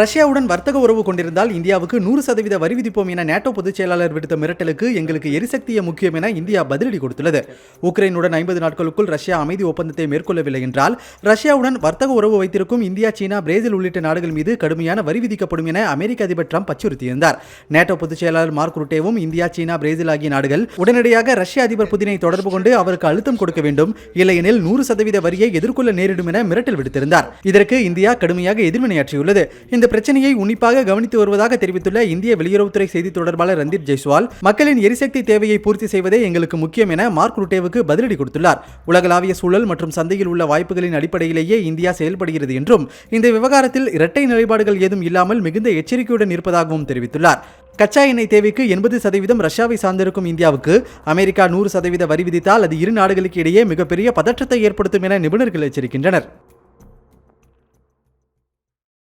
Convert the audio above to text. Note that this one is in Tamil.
ரஷ்யாவுடன் வர்த்தக உறவு கொண்டிருந்தால் இந்தியாவுக்கு நூறு சதவீத வரி விதிப்போம் என நேட்டோ பொதுச் செயலாளர் விடுத்த மிரட்டலுக்கு எங்களுக்கு எரிசக்தியே முக்கியம் என இந்தியா பதிலடி கொடுத்துள்ளது. உக்ரைனுடன் ஐம்பது நாட்களுக்குள் ரஷ்யா அமைதி ஒப்பந்தத்தை மேற்கொள்ளவில்லை என்றால் ரஷ்யாவுடன் வர்த்தக உறவு வைத்திருக்கும் இந்தியா சீனா பிரேசில் உள்ளிட்ட நாடுகள் மீது கடுமையான வரி விதிக்கப்படும் என அமெரிக்க அதிபர் ட்ரம்ப் அச்சுறுத்தியிருந்தார். நேட்டோ பொதுச் செயலாளர் மார்க் ருட்டேவும் இந்தியா சீனா பிரேசில் ஆகிய நாடுகள் உடனடியாக ரஷ்ய அதிபர் புதினை தொடர்பு கொண்டு அவருக்கு அழுத்தம் கொடுக்க வேண்டும். இல்லையெனில் நூறு சதவீத வரியை எதிர்கொள்ள நேரிடும் என மிரட்டல் விடுத்திருந்தார். இதற்கு இந்தியா கடுமையாக எதிர்வினையாற்றியுள்ளது. இந்த பிரச்சனையை உன்னிப்பாக கவனித்து வருவதாக தெரிவித்துள்ள இந்திய வெளியுறவுத்துறை செய்தி தொடர்பாளர் ரந்தீப் ஜெய்ஸ்வால் மக்களின் எரிசக்தி தேவையை பூர்த்தி செய்வதே எங்களுக்கு முக்கியம் என மார்க் ருட்டேவுக்கு பதிலடி கொடுத்துள்ளார். உலகளாவிய சூழல் மற்றும் சந்தையில் உள்ள வாய்ப்புகளின் அடிப்படையிலேயே இந்தியா செயல்படுகிறது என்றும் இந்த விவகாரத்தில் இரட்டை நிலைப்பாடுகள் ஏதும் இல்லாமல் மிகுந்த எச்சரிக்கையுடன் இருப்பதாகவும் தெரிவித்துள்ளார். கச்சா எண்ணெய் தேவைக்கு எண்பது சதவீதம் ரஷ்யாவை சார்ந்திருக்கும் இந்தியாவுக்கு அமெரிக்கா நூறு சதவீத வரி விதித்தால் அது இரு நாடுகளுக்கு இடையே மிகப்பெரிய பதற்றத்தை ஏற்படுத்தும் என நிபுணர்கள் எச்சரிக்கின்றனர்.